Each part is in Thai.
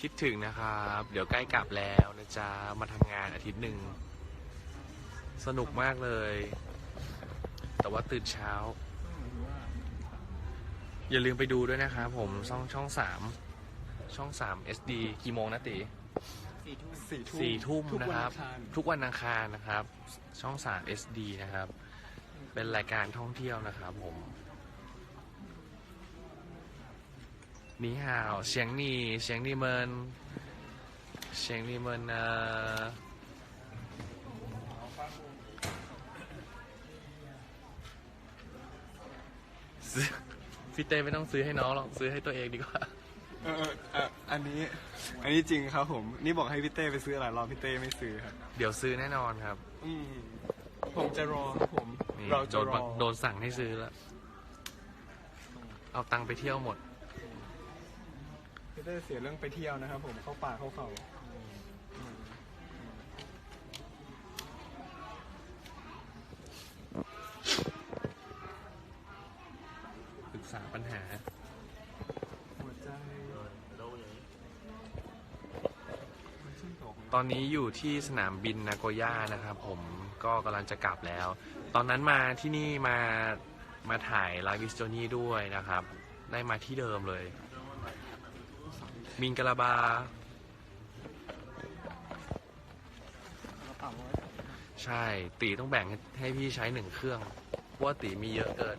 คิดถึงนะครับ เดี๋ยวใกล้กลับแล้วนะจ๊ะ มาทำงานอาทิตย์หนึ่ง สนุกมากเลย แต่ว่าตื่นเช้า อย่าลืมไปดูด้วยนะครับผมช่องช่องสามช่องสาม SD กี่โมงนะติสี่ทุ่มสี่ทุ่มนะครับ ทุกวันอังคารนะครับ ช่องสาม SD นะครับ เป็นรายการท่องเที่ยวนะครับผม นี่ฮาวเสียงนี่เสียงนี่เมินเสียงนี่เมินเอ่อซื้อพี่เต้ไม่ต้องซื้อให้น้องหรอกซื้อให้ตัวเองดีกว่าเออเออเอออันนี้ อันนี้จริงครับผม นี่บอกให้พี่เต้ไปซื้อหลายรอบพี่เต้ไม่ซื้อครับ เดี๋ยวซื้อแน่นอนครับอืมผมจะรอครับผม นี่เราโดจะนรบัองโดนสั่งให้ซื้อแล้ว เอาตังค์ไปเที่ยวหมด พี่เต้เสียเรื่องไปเที่ยวนะครับ ผมเข้าป่าเข้าเขาปรึกษาปัญหา หัวใจตอนนี้อยู่ที่สนามบินนาโกย่านะครับผมก็กำลังจะกลับแล้ว ตอนนั้นมาที่นี่มามาถ่ายไลฟ์วิสโจนี่ด้วยนะครับ ได้มาที่เดิมเลย มิงกะลาบา ใช่ ตีต้องแบ่งให้ให้พี่ใช้หนึ่งเครื่อง เพราะว่าตีมีเยอะเกิน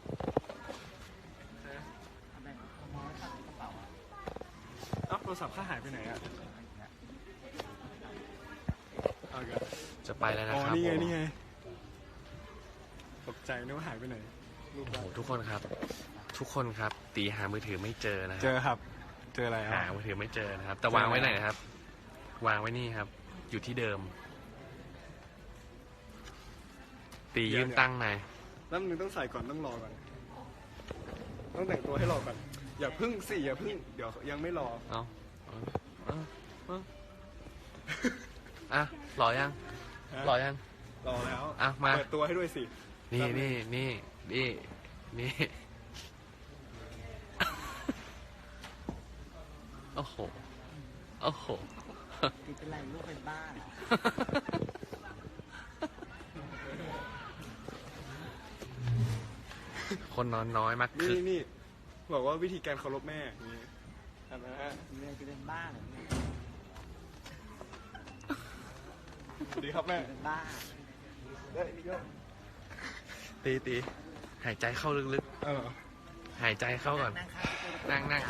เอ้าโทรศัพท์ข้าหายไปไหนอะเอาอีกแล้วจะไปแล้วนะอ๋อ ครับนี่ไง ผมนี่ไง ตกใจนึกว่าหายไปไหนรูปโอ้เราโหทุกคนครับ ทุกคนครับ ตีหามือถือไม่เจอนะคเจรับ อครับ เจออะไรคหารับ มือถือไม่เจอนะครับ แต่วางไว้ไหนนะครับ วางไว้นี่ครับ อยู่ที่เดิม ตียืมตั้งค์หน่อยแล้วมึงต้องใส่ก่อนต้องรอก่อน ต้องแต่งตัวให้รอก่อน อย่าพึ่งสิอย่าพึ่ง เดี๋ยวยังไม่รอ เอาเอาเอาเอาอะหล่อยังฮะ หล่อยัง รอแล้วอะมา เปิดตัวให้ด้วยสิ นี่นี่นี่นี่นี่ โอ้โห โอ้โหติดเป็นไรลูกเป็นบ้าเหรอคนนอนน้อยมากนี่คือนี่นี่บอกว่าวิธีการเคารพแม่อย่างนี้เห็นไหมฮะเรียนจะเป็นบ้าเหรอเนี่ยสวัสดีครับแม่เป็นบ้าเอ้ยนี่ก็ตีตีหายใจเข้าลึกเออๆหายใจเข้าก่อน นั่งข้างพี่เต้นั่งนั่ง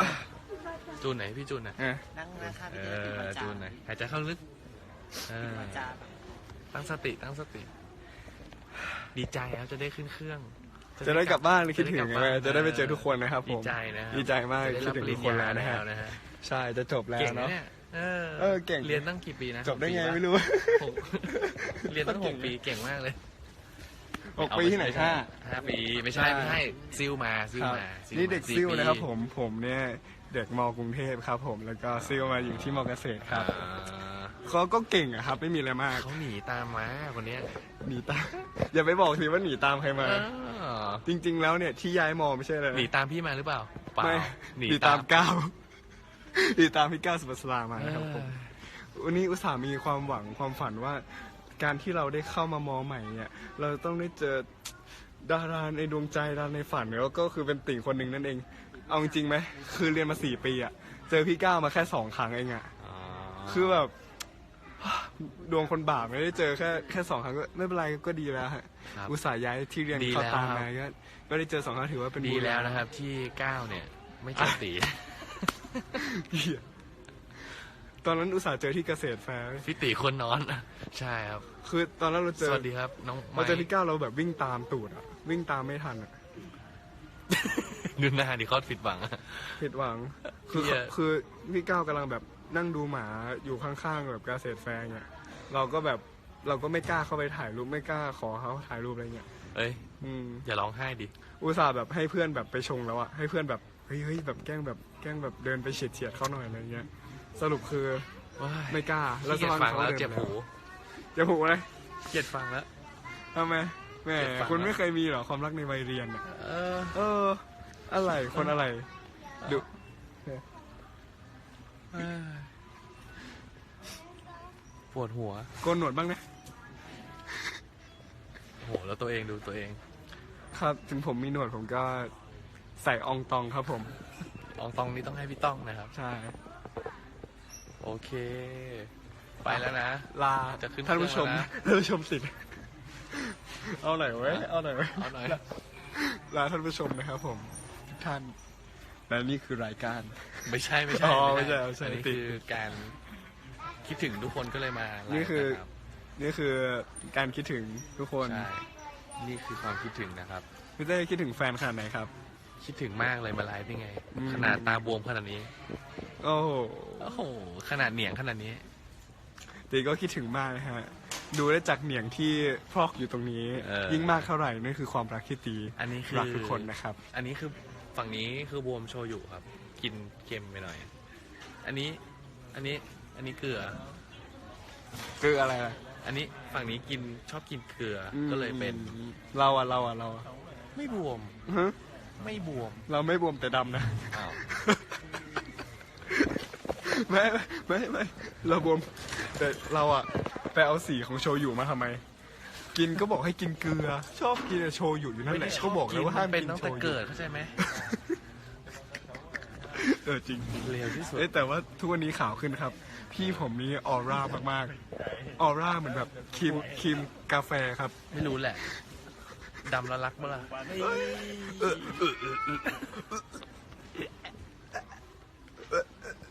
จูนไหนพี่จูนไหนเอ๊ะนั่งนั่งข้างเอพี่เต้เป็นอประจาจูนไหนหายใจเข้าลึกเออประจาตั้งสติตั้งสติ ดีใจครับจะได้ขึ้นเครื่อง จะได้กลับบ้านเลยคิดถึงจะไงบ้านจะได้ไปเจอทุกคนนะครับผมดีใจนะครับดีใจมากจะได้คิดรับถึงปริทุญกคนญาแล้วนะแล้ฮะวนะฮะใช่จะจบแล้วเก่งนะเนาะเนี่ยเออเออเก่งเรียนตั้งกี่ปีนะจบได้ไงหกปีไม่รู้หกเรียนตั้งหกปีเก่งมากเลยหกปีที่ไหนค่ะห้าปีไม่ใช่ใช่ไม่ใช่ซิลมาซิลครับมาซิลนี่มาเด็กสี่ซิ่วปีนะครับผมผมเนี่ย เด็กมกรุงเทพครับผมแล้วก็ซิ่วมาอยู่ที่มอเกษตรครับอ่าเขาก็เก่งอะครับ ไม่มีอะไรมากเขาหนีตามมาคนเนี้ยหนีตาม อย่าไปบอกสิว่าหนีตามใครมาเออจริง ๆ แล้วเนี่ยที่ย้ายมอไม่ใช่เลยหนีตามพี่มาหรือเปล่าเปล่าไม่หนีหนีตามก้าวหนีตามพี่ก้าวสุภัสรามานะครับผมเออวันนี้อุตส่าห์มีความหวังความฝันว่า การที่เราได้เข้ามามอใหม่เนี่ย เราต้องได้เจอดาราในดวงใจดาราในฝันแล้วก็คือเป็นติ่งคนหนึ่งนั่นเอง เอาจริงๆไหมคือเรียนมาสี่ปีอะเจอพี่ก้าวมาแค่สองครั้งเองอะอ๋อคือแบบ ดวงคนบาปไม่ได้เจอแค่แค่สองครั้งก็ไม่เป็นไรก็ดีแล้วฮะครับอุตส่าห์ย้ายที่เรียนดีเข้าแล้วตามครับมาก็ก็ได้เจอสองครั้งถือว่าเป็นดีบุญแล้วนะครับที่ก้าวเนี่ยไม่เจอตีเหี้ยตอนนั้นอุตส่าห์เจอที่เกษตรแฟร์พี่ตีคนนอน ใช่ครับ คือตอนนั้นเราเจสอวัสดีครับ น้องเราเจอไม้พี่ก้าวเราแบบวิ่งตามตูดอะวิ่งตามไม่ทันอะ ดูหน้าดิเขาผิดหวังอะผิดหวัง คือเหี้ย คือพี่ก้าวกำลังแบบนั่งดูหมาอยู่ข้างๆแบบเกษตรแฟร์เนี่ยเราก็แบบเราก็ไม่กล้าเข้าไปถ่ายรูปไม่กล้าขอเขาถ่ายรูปอะไรเงี้ยเอ้ยอืม อย่าร้องไห้ดิอุตส่าห์แบบให้เพื่อนแบบไปชงแล้วอะให้เพื่อนแบบเฮ้ยเฮ้ยแบบแกล้งแบบแกล้งแบบเดินไปเฉียดเฉียดๆเขาหน่อยอะไรเงี้ย สรุปคือว้ายไม่กล้าขี้เกียจฟังแล้วดินเจ็บไปหูเจ็บหูเลยเกลียดฟังแล้ว ทำไมแหมเจ็บฟังคุณแล้วไม่เคยมีเหรอความรักในวัยเรียนอะเออ เออ อะไรคนอะไรดูเอ้ยปวดหัว โกนหนวดบ้างนะโอ้โหแล้วตัวเองดูตัวเอง ครับถึงผมมีหนวดผมก็ใส่อองตองครับผม อองตองนี่ต้องให้พี่ต้องนะครับ ใช่ โอเค ไปแล้วนะ ลาจะขึ้นท่านผู้ชมเครื่องแล้วนะท่านผู้ชมสิเอาหน่อยเว้ยเอาหน่อยเว้ยเอาหน่อยลาท่านผู้ชมนะครับผม ทุกท่าน และนี่คือรายการ ไม่ใช่ไม่ใช่อ๋อไม่ใช่ไม่ใช่อันนี้ติดคือการคิดถึงทุกคนก็เลยมาไลฟ์นี่คือรับนี่คือการคิดถึงทุกคนใช่นี่คือความคิดถึงนะครับ พี่เต้คิดถึงแฟนขนาดไหนครับ คิดถึงมากเลยมาไลฟ์นี่ไง อืม ขนาดตาบวมขนาดนี้โอ้โหโอ้โหขนาดเหนียงขนาดนี้ ตีก็คิดถึงมากนะฮะ ดูได้จากเหนียงที่พรอกอยู่ตรงนี้ เออ ยิ่งมากเท่าไหร่นั่นคือความรักที่ตีอันนี้คือรักทุกคนนะครับ อันนี้คือ ฝั่งนี้คือบวมโชยุครับ กินเค็มไปหน่อย อันนี้ อันนี้ อันนี้เกลือ คืออะไรล่ะอันนี้ฝั่งนี้กินชอบกินเกลืออก็เลยเป็น อืมเราอะเราอะเราอะไม่บวม ฮะไม่บวม เราไม่บวมแต่ดำนะอ้าว ไม่ไม่ไม่ไม่เราบวมแต่เราอะไปเอาสีของโชยุมาทำไม กินก็บอกให้กินเกลือ ชอบกินแต่โชยุอยู่นั่นแหละเขาบอกแล้วว่าห้ามเป็นกินตั้งโชแต่ยุเกิดเข้าใจไหม เออจริงเร็วที่สุดเอ้ยแต่ว่าทุกวันนี้ขาวขึ้นครับ พี่ผมนี่ออร่ามากๆออร่าเหมือนแบบครีมครีมกาแฟครับ ไม่รู้แหละดำแล้วรักเมื่อไหร่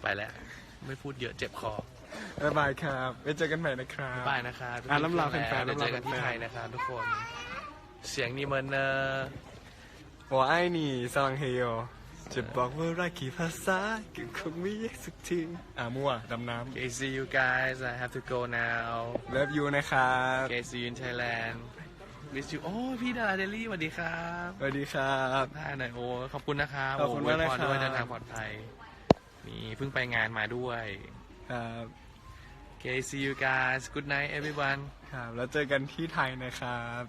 ไปแล้ว ไม่พูดเยอะเจ็บคอบ๊ายบายครับไว้เจอกันใหม่นะครับบายนะครับอะล่ำลาแฟนๆเดี๋ยวเจอกันล่ำลาแฟนๆที่ไทยนะครับทุกคน เสียงนีเมินเนอร์หัวไอ้นี่สลังเฮโย จะบอกว่ารักกี่ภาษาก็คงไม่แยกสักทีอ่ามั่วดำน้ Okay see you guys I have to go now ำเลิฟยูนะครับ Okay see you in Thailand miss you โอ้พี่ดาราเดลี่สวัสดีครับสวัสดีครับ ท่าหน่อยโอ้ขอบคุณนะครับขอบคุณโมากวยพรนะครับ ด้วยเดินทางปลอดภัยนี่เพิ่งไปงานมาด้วย ครับ Okay see you guys good night everyone ครับ แล้วเจอกันที่ไทยนะครับ